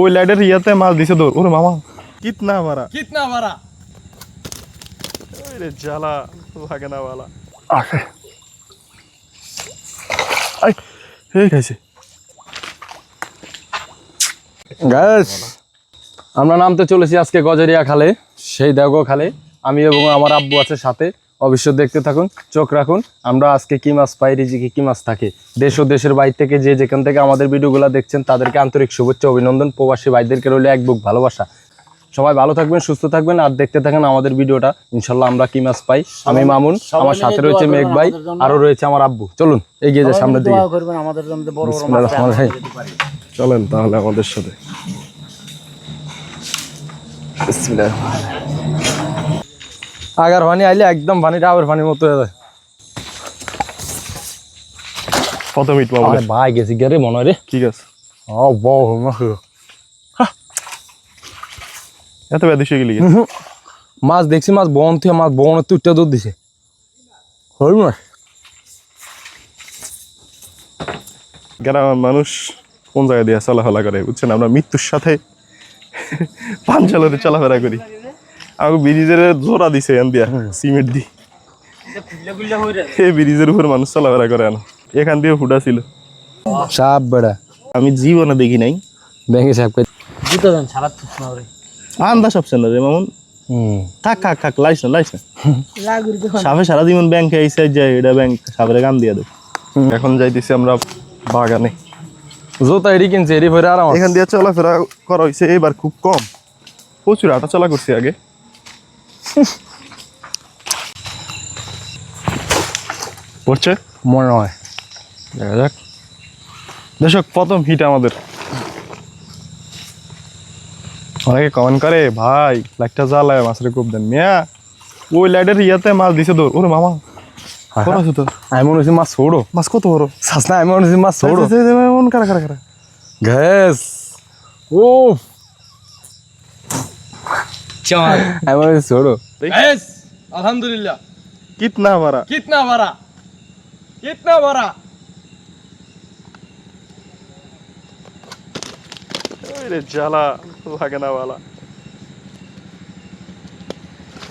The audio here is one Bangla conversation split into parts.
ওই লাইটের ইয়াতে মাছ দিছে তোর ওরে মামা। কিতনা ভাড়া। কিতনা ভাড়া। ওরে জ্বালা লাগে না বালা। আছে আই হে খাইছে। গ্যাস আমরা নামতে চলেছি আজকে গজারিয়া খালে। সেই দেখো খালে। আমি এবং আমার আব্বু আছে সাথে। অবশ্যই দেখতে থাকুন চোখ রাখুন আমরা আজকে কি মাছ পাই রিজিকে কি মাছ থাকে। দেশ ও দেশের বাইরে থেকে যে যেখান থেকে আমাদের ভিডিওগুলো দেখছেন তাদেরকে আন্তরিক শুভেচ্ছা অভিনন্দন। প্রবাসী ভাইদেরকে রইলে এক বুক ভালোবাসা। সবাই ভালো থাকবেন সুস্থ থাকবেন আর দেখতে থাকেন আমাদের ভিডিওটা। ইনশাল্লাহ আমরা কি মাছ পাই? আমি মামুন আমার সাথে রয়েছে মেঘ ভাই আরও রয়েছে আমার আব্বু। চলুন এগিয়ে যায় সামনের দিকে। করবেন আমাদের জন্য বড় বড় বিসমিল্লাহির মাছ রহমানির রহিম। চলেন তাহলে আমাদের সাথে। আগার পানি আইলে একদম পানিটা আবার পানির মতো হয়ে যায়। কত মিট পাবো আরে ভাই গেছি গেরে মনে হয় রে। ঠিক আছে ও বউ মাছ এত বেদিস গেলি মাছ দেখছি মাছ বন থেকে মাছ বনের তুইটা দুধ দিছে। হই মাছ গ্রামের মানুষ কোন জায়গা দিয়ে চলাফেরা করে বুঝছেন? আমরা মৃত্যুর সাথে পাঞ্চালরে চলাফেরা করি। আমাকে ব্রিজের জোড়া দিছে এন দিয়া সিমেন্ট দি। এই ব্রিজের উপর মানুষ চলাফেরা করে না এখান দিয়ে ফুটা ছিল। সাপ বেড়া। আমি জীবনে দেখি নাই। ব্যাঙ্গে সাপ খাই জুতো দেন সারা তুস না রে। আন্দা সব না রে মামুন। থাক থাক থাক লাইস না লাইস না সাপে সারা জীবন ব্যাংকে আইসে যায় এটা ব্যাংক সাপের গান দিয়ে দেয় এখন যাইতেছি আমরা বাগানে। জোতা এডি কিনছে এডি ভরে আরাম এখান দিয়ে চলাফেরা করা হয়েছে এবার খুব কম। প্রচুর হাঁটা চলা করছি আগে। পড়ছে? মনে হয়। দেখা যাক। দর্শক প্রথম হিট আমাদের। অনেকে কমেন্ট করে ভাই লাইটটা জ্বালায় মাছের খুব দেন। মিয়া ওই লাইটের ইয়াতে মাছ দিছে তোর। ওরে মামা তোর? আমি মনে হচ্ছে মাছ ছোড়ো। মাছ কত বড়? সাস না আমি মনে হচ্ছে মাছ ছোড়ো। মন কারা কারা গ্যাস। ও চল আমি বলি ছোড়ো এস আলহামদুলিল্লাহ। কিতনা বারা কিতনা বারা কিতনা বারা ওরে জ্বালা লাগে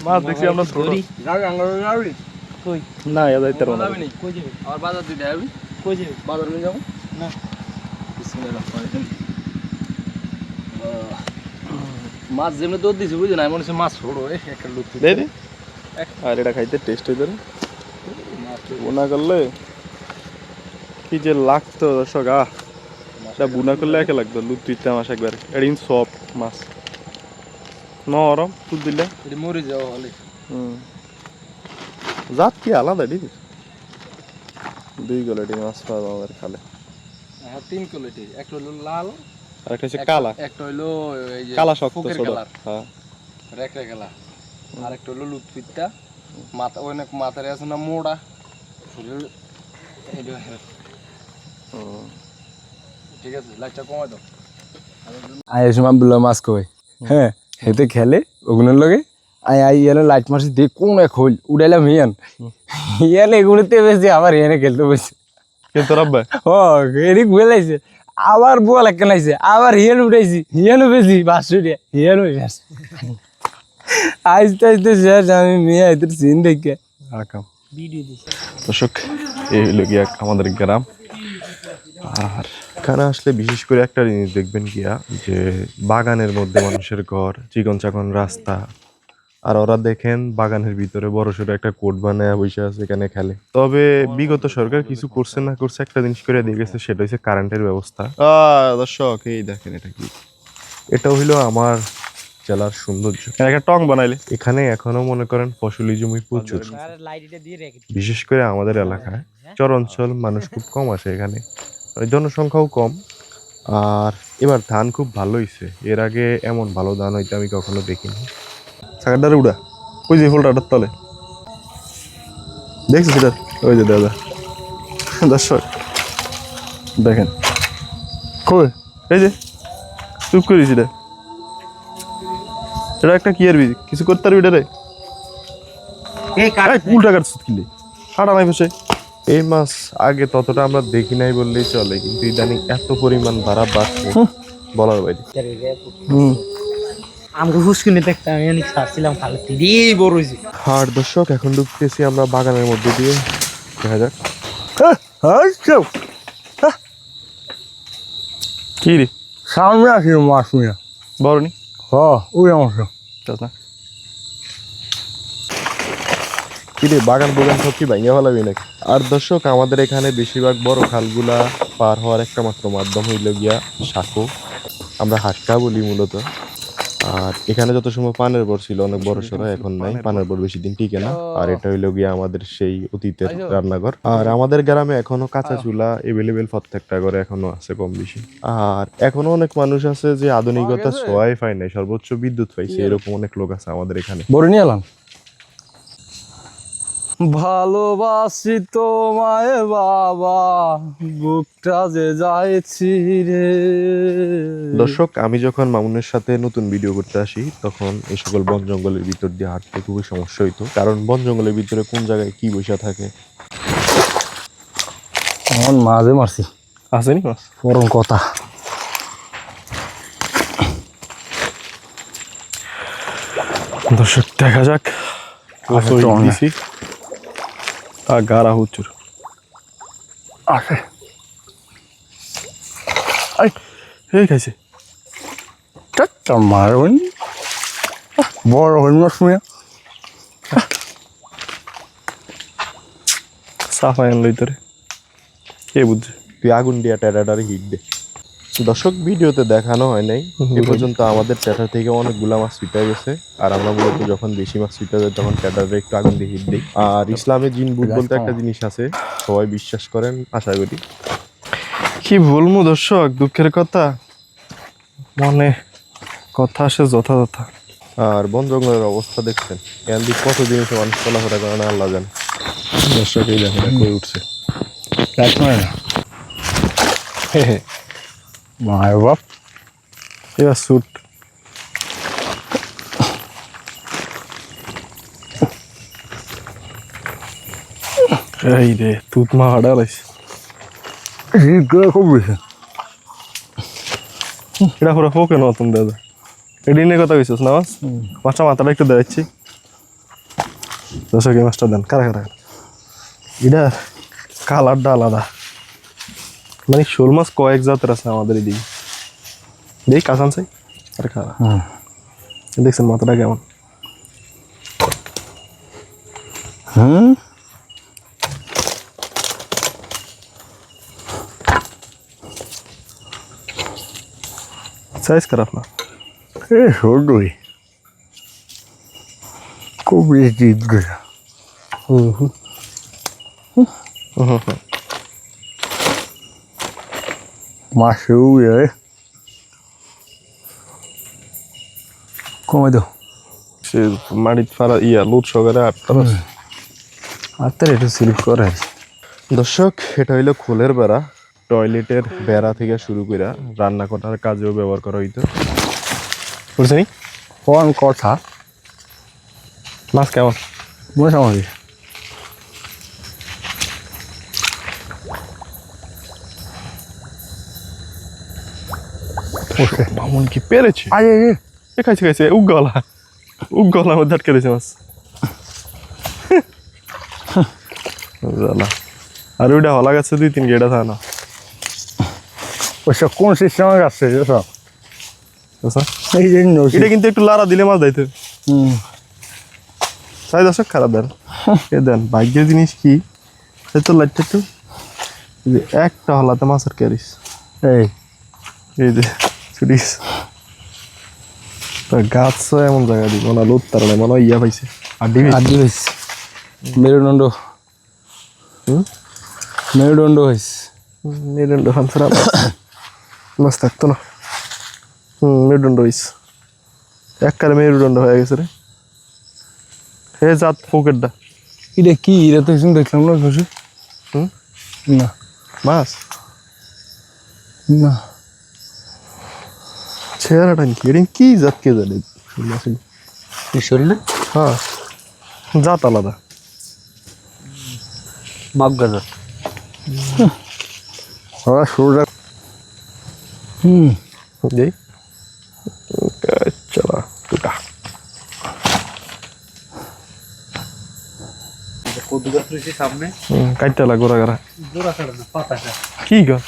মাছ দেখছি আমরা গাড়ি ছোড়ো কই? না এ যাইতে পারব না। কই যাবে? আর বাজার দিতে যাবি? কই যাবে? বাজার নিয়ে যাব? না। বিসমিল্লাহ রহমানির রহিম মাছ যেমনি দুধ দিছি বুঝলি না? মনে হচ্ছে মাছ ছোড়ো একটা লুক দে দে। আর এটা খাইতে টেস্ট হইতে রে বুনা করলে কি যে লাগতো দর্শক আহ। এটা বুনা করলে একে লাগতো তুইতে মাছ একবার। এটা কিন্তু সফট মাছ। নরম তুল দিলে। এটি মরে যাও হলে। হুম। জাত কি আলাদা ঠিক দুই কোয়ালিটি মাছ পাওয়া আমাদের খালে। হ্যাঁ তিন কোয়ালিটি একটা হলো লাল আর একটা হচ্ছে কালা। একটা হলো এই যে কালা শক্ত হ্যাঁ। রেকড়ে আর একটা হলো মাথা অনেক মাথারে আছে না মোড়া। ঠিক আছে লাইটটা কমাই দাও। আব্দুল্লাহ মাছ কই হ্যাঁ হেতে খেলে ওগুলোর লগে। আই লাইট মারছি দেখ কোন এক হইল উড়াইলাম হিয়ান ইয়ালে এগুলোতে বেশি আবার হিয়ানে খেলতে বসে। রাব্বা ও এদিক বেলাইছে আবার বুয়া লাগে লাইছে আবার হিয়ান উঠাইছি বেশি পাঁচশো টাকা হিয়ানও শেষ আস্তে আস্তে শেষ আমি মেয়ে এদের সিন দেখে। আকাম ভিডিও দর্শক এই হলো গিয়া আমাদের গ্রাম। আর এখানে আসলে বিশেষ করে একটা জিনিস দেখবেন গিয়া যে বাগানের মধ্যে মানুষের ঘর চিকন চাকন রাস্তা আর ওরা দেখেন বাগানের ভিতরে বড় সড়ো একটা কোট বানায় বসে আছে এখানে খেলে। তবে বিগত সরকার কিছু করছে না করছে একটা জিনিস করে দিয়ে গেছে সেটা হচ্ছে কারেন্টের ব্যবস্থা। দর্শক এই দেখেন এটা কি? এটা হইল আমার জেলার সৌন্দর্য। একটা টং বানাইলে। এখানে এখনও মনে করেন ফসলি জমি প্রচুর। দিয়ে রেখে বিশেষ করে আমাদের এলাকায় চর অঞ্চল মানুষ খুব কম আসে এখানে। জনসংখ্যাও কম। আর এবার ধান খুব ভালো হয়েছে এর আগে এমন ভালো ধান হইতে আমি কখনো দেখিনি। সাকারটারে উড়া। ওই যে ফুলটাটার তলে। দেখছিস এটা? ওই যে দাদা। দর্শক দেখেন। কই? এই যে চুপ করিস এটা। এটা একটা কি আর কিছু করতে পারবি এটা রে? এই কাট এই উল্টা কাটছিস কিলে কাটা নাই বসে। এই মাছ আগে ততটা আমরা দেখি নাই বললেই চলে কিন্তু ইদানিং এত পরিমাণ ভাড়া বাড়ছে। বলার বাইরে। হুম। আমাকে হুসকুনি দেখতাম আমি অনেক ছাড়ছিলাম খালে দিয়েই বড় হয়েছে। আর দর্শক এখন ঢুকতেছি আমরা বাগানের মধ্যে দিয়ে। দেখা যাক। কি রে? সামনে আসি মাছ মিয়া বড় নি হ ওই অংশ না। কি রে বাগান বুগান সব কি ভাঙিয়া ফেলাবি নাকি? আর দর্শক আমাদের এখানে বেশিরভাগ বড় খালগুলা পার হওয়ার একটা মাত্র মাধ্যম হইল গিয়া সাঁকো আমরা হাটকা বলি মূলত। আর এখানে যত সময় পানের বর ছিল অনেক বড় সড়ো এখন নাই। পানের বর। বেশি দিন টিকে না। আর এটা হইল গিয়ে আমাদের সেই অতীতের রান্নাঘর। আর আমাদের গ্রামে এখনও কাঁচা চুলা এভেলেবেল প্রত্যেকটা ঘরে এখনও আছে কম বেশি। আর এখনও অনেক মানুষ আছে যে আধুনিকতা ছোঁয়াই পায় নাই। সর্বোচ্চ বিদ্যুৎ পাইছে। এরকম অনেক লোক আছে আমাদের এখানে। বড় নিয়ে এলাম ভালোবাসি তোমায় বাবা বুকটা যে যাইছি রে। দর্শক আমি যখন মামুনের সাথে নতুন ভিডিও করতে আসি তখন এই সকল বন জঙ্গলের ভিতর দিয়ে হাঁটতে খুবই সমস্যা হইতো। কারণ বন জঙ্গলের ভিতরে কোন জায়গায় কি বসে থাকে? আমার মাঝে মারছি। আসেনি মাছ? পরম কথা। দর্শক দেখা যাক। আচ্ছা, তো অনেক। দিছি আই আসে এই খাইছে চারটা মার হইন। বড় হইন মাছ মিয়া সাফাই আনলই তোরে কে বুঝছে? তুই আগুন দিয়া টেরাটারে হিট দে। দর্শক ভিডিওতে দেখানো হয় নাই এ পর্যন্ত আমাদের ট্যাটার থেকে অনেকগুলা মাছ ছুটে গেছে। আর আমরা মূলত যখন বেশি মাছ ছুটে যায় তখন ট্যাটারে একটু আগুন দিয়ে হিট দিই। আর ইসলামে জিন ভূত বলতে একটা জিনিস আছে সবাই বিশ্বাস করেন আশা করি। কি বলব দর্শক দুঃখের কথা? মনে কথা আসে যথাযথ। আর বন জঙ্গলের অবস্থা দেখছেন। এখান দিয়ে কত জিনিসে মানুষ চলাফেরা করে না আল্লাহ জানে। দর্শক এই দেখেন কই উঠছে? মারে না? মায়ের বাপ এবার স্যুট এই রে তুত মা হাডা লাইছে শীতগুলো খুব বেশি এটা পুরো ফোকে নতুন দাদা এডি নিয়ে কথা কইছিস না মাছ মাছটা মাথাটা একটু দেখাচ্ছি দর্শক এই মাছটা দেন কারা কারা এটা কালারটা আলাদা মানে শোল মাছ কয়েক জাতের আছে আমাদের এদিকে। দেখ কাসান চাই? আরে খারাপ হুম। দেখছেন মাথাটা কেমন? হুম? সাইজ খারাপ না। এ ছোটই খুব বেশি শীতগুলো হুম। হুম হুম হুম। মাছেও এ কমে দাও। সে মাটিত ফারা ইয়া লুট সহকারে আটটা আর তার একটু স্লিপ করে দর্শক এটা হইল খোলের বেড়া। টয়লেটের বেড়া থেকে শুরু করে রান্না করার কাজেও ব্যবহার করা হইতো। বুঝছেনি? কোন কথা? মাছ কেমন? মোটামুটি বামন কি পেরেছে? আরে এ খাইছে খাইছে উগলা উগলার মধ্যে আটকে দিয়েছে মাছ। আর ওইটা হলা গেছে দুই তিন গেটা থাকে না ওইসব কোন সিস্টেমে যাচ্ছে সব? এই যে নদী এটা কিন্তু একটু লারা দিলে মাছ দাইতে হুম। সাই দর্শক খারাপ দেন। এ দেন ভাগ্যের জিনিস কি? এই তো লাইটটা একটু। একটা হলাতে মাছের ক্যারিস এই। এই যে। তো গাছ এমন জায়গা দিব না লোদ তার না মনে হয় ইয়া পাইছে। ডিবি আদি হয়েছে মেরুদণ্ড। মেরুদণ্ড হয়েছে মেরুদণ্ড খান ছাড়া মাছ থাকতো না। হুম মেরুদণ্ড হইছে। এককারে মেরুদণ্ড হয়ে গেছে রে। হে জাত পকেটটা এটা কি? এটা তো কিছু দেখলাম না খুশি হুম? না। মাছ? না। চেহারাটা কি? এটা কি জাত কে জানে? মাছ শরীর না? হ্যাঁ। জাত আলাদা। মগগাজর ওরা শুরুটা হুম। যেই চলা টুকা কদু গাছ রয়েছে সামনে গোড়া গাড়া না কি গাছ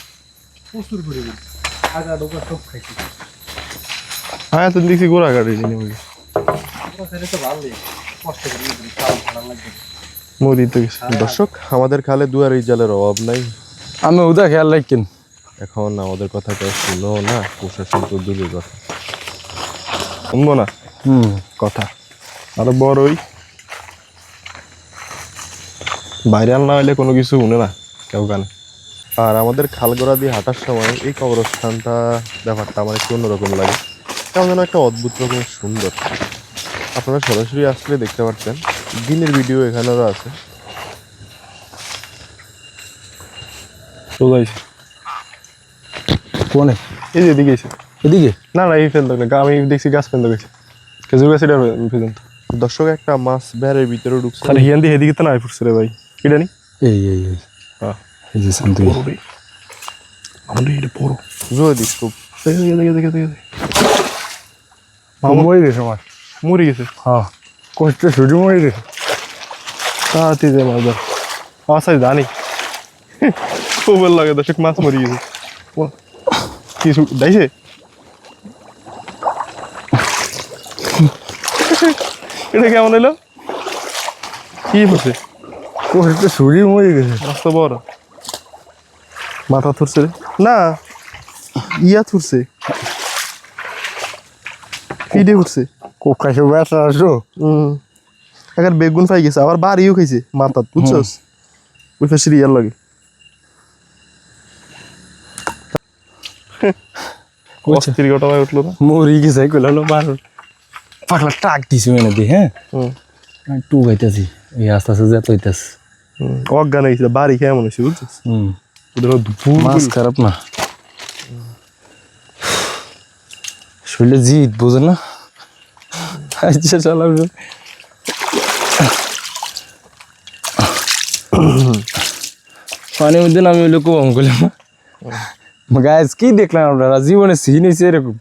প্রচুর পরিমাণ। আগা ডোকা সব খাইছি। হ্যাঁ তো দেখছি গোড়া গাড়ি জোড়া ছাড়া তো দর্শক আমাদের খালে দুয়ার জালের অভাব নাই। আমি উদা খেয়াল রাখেন এখন আমাদের কথা কেউ শুনো না প্রশাসন তো দূরের কথা। শুনব না? হুম। কথা। আরও বড়ই ভাইরাল না হলে কোনো কিছু শুনে না কেউ গানে আর আমাদের খালগোড়া দিয়ে হাঁটার সময় এই কবরস্থানটা ব্যাপারটা আমার একটু অন্যরকম লাগে। কেমন যেন একটা অদ্ভুত রকমের সুন্দর। আপনারা সরাসরি আসলে দেখতে পাচ্ছেন দিনের ভিডিও এখানেও আছে। সোজাইছে কোনে? এই যে এদিকে এসে। এদিকে? না না এই ফেলতে না। আমি দেখছি গাছ ফেলতে গেছে। খেজুর গাছ এটা দর্শক একটা মাছ বেড়ের ভিতরে ঢুকছে। আরে হিয়ান দিয়ে এদিকে তো না রে ভাই। এটা নি এই এই এই। হ্যাঁ। এই যে শান্তি। আমাদের এটা বড়। জোরে দিস খুব। দেখে দেখে দেখে দেখে দেখে। মরে গেছে আমার মরে গেছে। হ্যাঁ কষ্টে ছুটি মরে গেছে তাড়াতাড়ি দে মাছ ধর আমার সাইজ জানি। খুব ভালো লাগে দর্শক মাছ মরে গেছে। কিছু দাইছে এটা কেমন এলো কি হচ্ছে কষ্টে ছুটি মরে গেছে রাস্তা বড় মাথা থুরছে রে না ইয়া থুরছে পিঠে উঠছে। কোকাশে ব্যথা আসো এখন বেগুন পাই গেছে আবার বাড়িও খাইছে মাথা বুঝছস? ওই ফেসির ইয়ার লাগে। অস্থির উঠল না? মরি গেছে কইলো বার পাগলা টাক দিছি মানে দি হ্যাঁ? হুম। টু গাইতেছি এই আস্তে আস্তে যেত হইতেছে হুম, অজ্ঞান হয়েছে বাড়ি খেয়ে মনে হচ্ছে বুঝছিস? হুম। দুপুর মাছ খারাপ না। শরীরে জিত বোঝে না? আচ্ছা চালাম পানির মধ্যে আমি ওইগুলো কম করলাম। গাছ কি দেখলাম আপনারা? জীবনে সিন হয়েছে এরকম।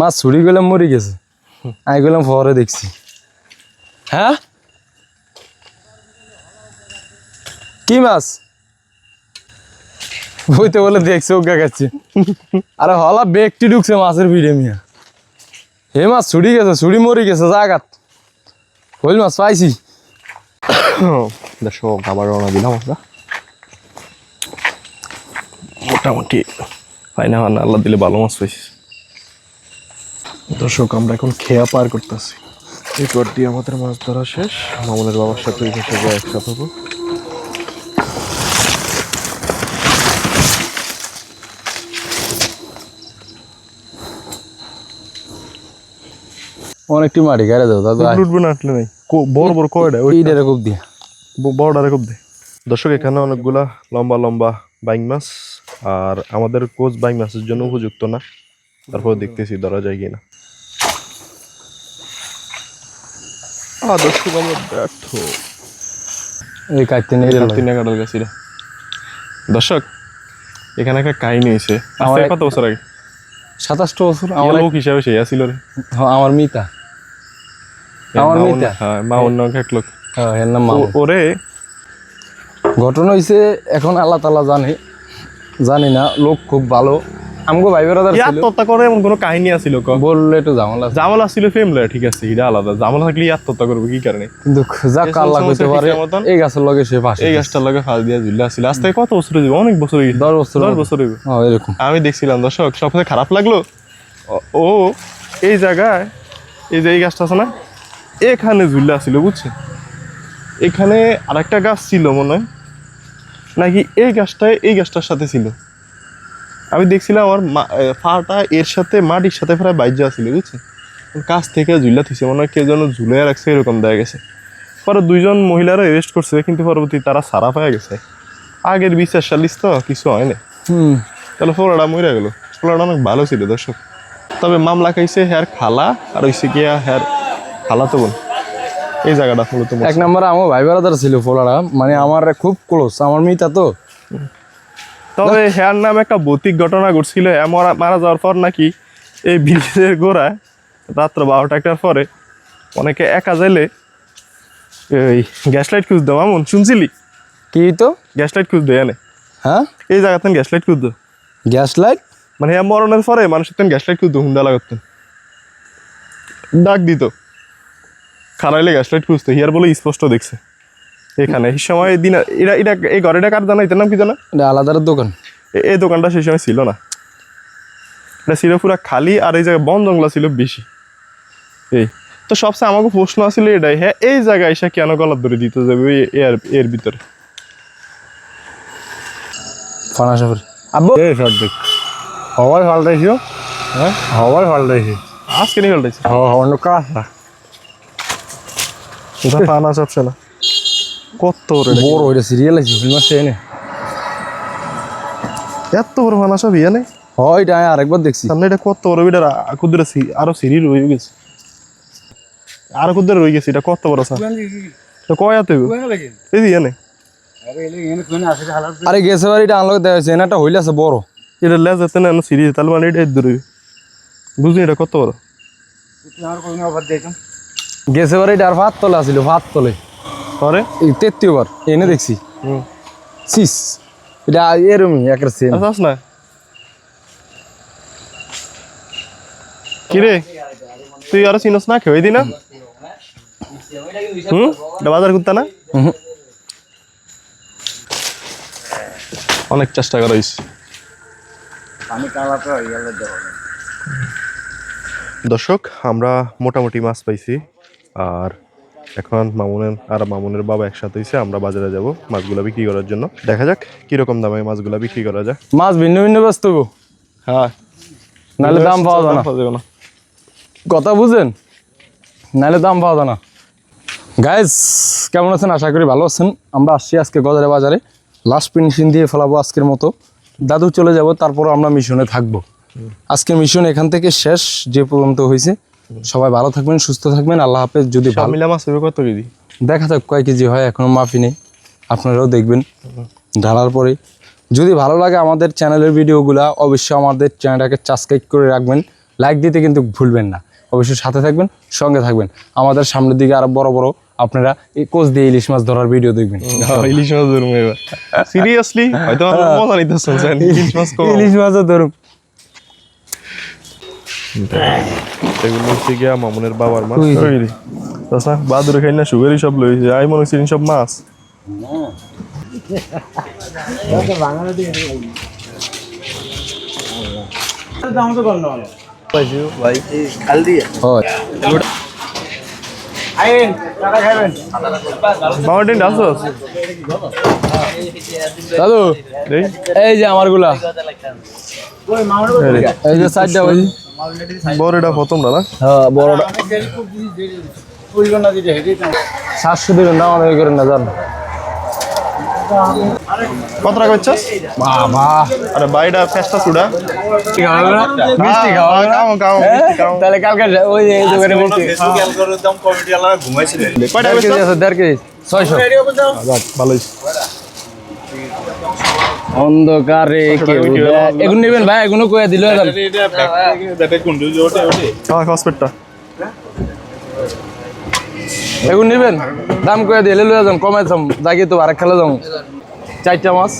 মাছ ছুড়ি গেলাম, মরে গেছে। আমি গেলাম পরে দেখছি। হ্যাঁ? কি মাছ? বইতে বলে দেখছে ওগা গেছে আরে হলা, ব্যক্তি ঢুকছে মাছের ভিড়ে মিয়া। হে মাছ ছুটি গেছে ছুটি মরে গেছে, জাগাত। হইল মাছ পাইছি দর্শক রওনা দিলাম আমরা মোটামুটি পাই না না আল্লাহ দিলে ভালো মাছ পাইছি দর্শক, আমরা এখন খেয়া পার করতেছি। এরপর দিয়ে আমাদের মাছ ধরা শেষ। মামুনের বাবার সাথে একসাথে হব অনেকটি মাটি গাড়ি দাও দাদা। উঠবে না আসলে নাই বড় বড় কয়টা? ওই এইটারে খুব দিয়া। বড়টা রেখব দে। দর্শক এখানে অনেকগুলা লম্বা লম্বা বাইং মাছ আর আমাদের কোচ বাইং মাছের জন্য উপযুক্ত না। তারপর দেখতেছি ধরা যায় কিনা। আ দর্শক আমরা ব্যর্থ। এই কাটতে গেল। তিন কাটাল গেছি রে দর্শক এখানে একটা কাহিনী হয়েছে। আমার কত বছর আগে? সাতাশটা বছর আমার লোক হিসাবে সেই আসিল রে। হ্যাঁ, আমার মিতা। আমার হ্যাঁ এক লোক। হ্যাঁ এর নাম ওরে। ঘটনা হয়েছে এখন আল্লাহ তালা জানে। জানি না লোক খুব ভালো। আমগো ভাই বেড়াদার ছিল। তত্তা করে এমন কোনো কাহিনী ক? বললে একটু ঝামেলা আছে। জামাল আসছিল ঠিক আছে এটা আলাদা। জামাল থাকলে আত্মহত্যা করবে কি কারণে? কিন্তু যাক এসব আল্লাহ করতে পারে এই গাছের লগে সে এই গাছটার লগে ফাঁস দিয়ে আজ থেকে কত বছর অনেক বছর বছর দশ মতো। বছর হইবে। হ্যাঁ এরকম। আমি দেখছিলাম দর্শক সবথেকে খারাপ লাগল। ও এই জায়গায় এই যে এই গাছটা আছে না? এখানে ঝুলে আসছিল বুঝছেন এখানে আরেকটা গাছ ছিল মনে হয়। নাকি এই গাছটায় এই গাছটার সাথে ছিল। আমি দেখছিলাম আমার মা- ফাটা এর সাথে মাটির সাথে প্রায় বাইজা ছিল বুঝছেন কাছ থেকে ঝুলা থিছে মনে হয় কে যেন ঝুলে রাখছে এরকম দেখা গেছে। পরে দুইজন মহিলারা অ্যারেস্ট করছে কিন্তু পরবর্তী তারা সারা পাওয়া গেছে। আগের বিচার সালিশ তো কিছু হয় না তাহলে ফোলাটা মরে গেল। ফোলাটা অনেক ভালো ছিল দর্শক। তবে মামলা খাইছে হ্যার খালা আর হইছে গিয়া হ্যার খালা তো বোন। এই জায়গাটা মূলত এক নম্বরে আমার ভাই বেড়াদার ছিল ফোলারা মানে আমার খুব ক্লোজ আমার মিতা তো। তবে হ্যার নাম একটা ভৌতিক ঘটনা ঘটছিল মারা যাওয়ার পর নাকি এই ব্রিজের গোড়ায় রাত্র বারোটা একটার পরে অনেকে একা যাইলে এই গ্যাস লাইট খুঁজতো মামুন শুনছিলি? কি তো? গ্যাস লাইট খুঁজতো এনে। হ্যাঁ? এই জায়গাতে গ্যাস লাইট খুঁজতো। Gas light? মানে হ্যাঁ মরণের পরে মানুষের গ্যাস লাইট খুঁজতো হুন্ডা লাগাতেন ডাক দিত। খারাইলে গ্যাস লাইট খুঁজতো হিয়ার বলে স্পষ্ট দেখছে। এখানে এই সময় দিন এটা এটা এই ঘরেটা কার জানা? এটার নাম কি জানা? এটা আলাদার দোকান। এ- এই দোকানটা সেই সময় ছিল না। এটা ছিল পুরো খালি আর এই জায়গায় বন জঙ্গলা ছিল বেশি। এই তো সবচেয়ে আমাকে প্রশ্ন আছিল এটাই হ্যাঁ এই জায়গায় এসে কেন গলার ধরে দিতে যাবে ওই এর এর ভিতরে? ফানা সাফর আব্বু! এই শট দেখ। হওয়ার ফাল্টাইছো হ্যাঁ? হওয়ার ফাল্টাইছি আজকে নিয়ে ফেলতেছে অন্য কাঁচা এটা ফানা সবসে না। কত বড় এটা? বড় এটা সিরিয়াল আছে ফিল্ম আছে এনে। এত বড় ফানা সব ইয়ে নেই হয় এটা আরেকবার দেখছি। সামনে এটা কত বড় এটা কুদরে আরও সিঁড়ি রয়ে গেছে। আরও কুদরে রয়ে গেছে এটা কত বড় সা তো কয় আতে এই দিয়ে নেই আরে গেছে বাড়িটা আনলোক দেখা যাচ্ছে এনাটা হইলে আছে বড়। এটা লেজ যেতে না সিঁড়ি তাহলে মানে এটা দূরে বুঝলি এটা কত বড়? গেছে বাড়িটা আর ভাত তলে আসিল ভাত তলে। পরে? এই তেত্রিবার এনে দেখছি। হুম। সিস এটা এরমই একের সেম আসাস না। কিরে? তুই আর চিনস না খেয়ে দি না। হুম? এটা বাজার করতে না? অনেক চেষ্টা করিস। দর্শক আমরা মোটামুটি মাছ পাইছি। আর এখন মামুনের আর মামুনের বাবা একসাথে হয়েছে আমরা বাজারে যাব মাছগুলো বিক্রি করার জন্য। দেখা যাক কীরকম দামে মাছগুলো বিক্রি করা যায়। মাছ ভিন্ন ভিন্ন ব্যস্ত গো। হ্যাঁ। নাহলে দাম পাওয়া যায় না। পাওয়া যাবে না। কথা বুঝেন? নাহলে দাম পাওয়া যায় না। গাইজ কেমন আছেন? আশা করি ভালো আছেন। আমরা আসছি আজকে গজারে বাজারে। লাস্ট ফিনিশিং দিয়ে ফেলাবো আজকের মতো। দাদু চলে যাব তারপর আমরা মিশনে থাকব। আজকের মিশন এখান থেকে শেষ যে পর্যন্ত হয়েছে সবাই ভালো থাকবেন সুস্থ থাকবেন। আল্লাহ হাফেজ। যদি মিলা মাছ কত কেজি দেখা যাক কয় কেজি হয় এখনও মাফি নেই। আপনারাও দেখবেন। ঢালার পরে। যদি ভালো লাগে আমাদের চ্যানেলের ভিডিওগুলা অবশ্যই আমাদের চ্যানেলটাকে সাবস্ক্রাইব করে রাখবেন। লাইক দিতে কিন্তু ভুলবেন না। অবশ্যই সাথে থাকবেন সঙ্গে থাকবেন। আমাদের সামনের দিকে আরও বড় বড় আপনারা এই কোচ দিয়ে ইলিশ মাছ ধরার ভিডিও দেখবেন। ইলিশ মাছ ধরবো এবার। সিরিয়াসলি হয়তো মজা নিতেছেন ইলিশ মাছ ইলিশ মাছও ধরুন এগুলো হচ্ছে গিয়া মামুনের বাবার মাছ। বাদুরে খাই না সুগারই সব লইছে মনে হচ্ছে সব মাছ। হয় দাদু এই এই যে আমারগুলা। এই যে সাইডটা ওই বড় এটা প্রথম না হ্যাঁ বড়টা। সাতশো দিবেন না আমাদের করেন না জান কত টাকা হচ্ছাস বাবা। আরে বাইটা ফেস্টা সুডা মিষ্টি খাওয়া হবে না? কাও কাও তাহলে কালকে ওই যে দোকানে বলছি। কয়টা দেড় কেজি হচ্ছাস আছে দেড় কেজি। ছয়শো। ভালো হইছে। অন্ধকারে কেউ দেয়- এগুলো নেবেন ভাই এগুলো কয়ে দিল এগুলো নেবেন? দাম কয়ে দিয়ে লয়ে যান কমাই যাম জাগিয়ে তো আরেক খেলে যাম। চারটা মাছ।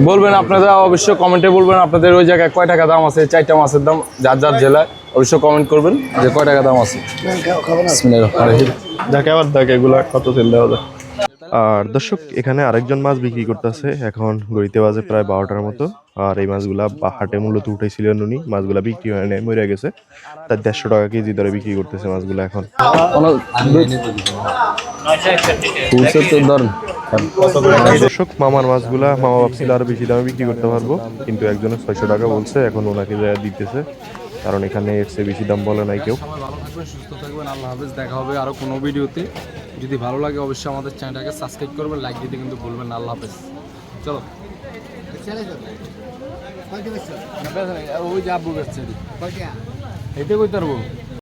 বলবেন আপনারা অবশ্যই কমেন্টে বলবেন আপনাদের ওই জায়গায় কয় টাকা দাম আছে চারটা মাছের দাম যার যার জেলায়। অবশ্যই কমেন্ট করবেন যে কয় টাকা দাম আছে। যাকে আবার দেখ এগুলা কত তেল দেওয়া যায়। আর দর্শক এখানে আরেকজন মাছ বিক্রি করতেছে। এখন গড়িতে বাজে প্রায় বারোটার মতো। আর এই মাছগুলা বা- হাটে মূলত উঠেছিলেন উনি। মাছগুলা বিক্রি হয় নাই মরে গেছে। তার দেড়শো টাকা কেজি দরে বিক্রি করতেছে মাছগুলা এখন। দর্শক মামার মাছগুলা মামা ভাবছিল আরও বেশি দামে বিক্রি করতে পারব। কিন্তু একজনের ছয়শো টাকা বলছে এখন ওনাকে যা দিতেছে। কারণ এখানে এর চেয়ে বেশি দাম বলে নাই কেউ। সবাই ভালো থাকবেন সুস্থ থাকবেন। আল্লাহ হাফেজ দেখা হবে আরও কোনো ভিডিওতে। যদি ভালো লাগে অবশ্যই আমাদের চ্যানেলটাকে সাবস্ক্রাইব করবেন লাইক দিতে কিন্তু ভুলবেন না আল্লাহ হাফেজ। চলো। ওই যাব বেচছে এতে কই তারবো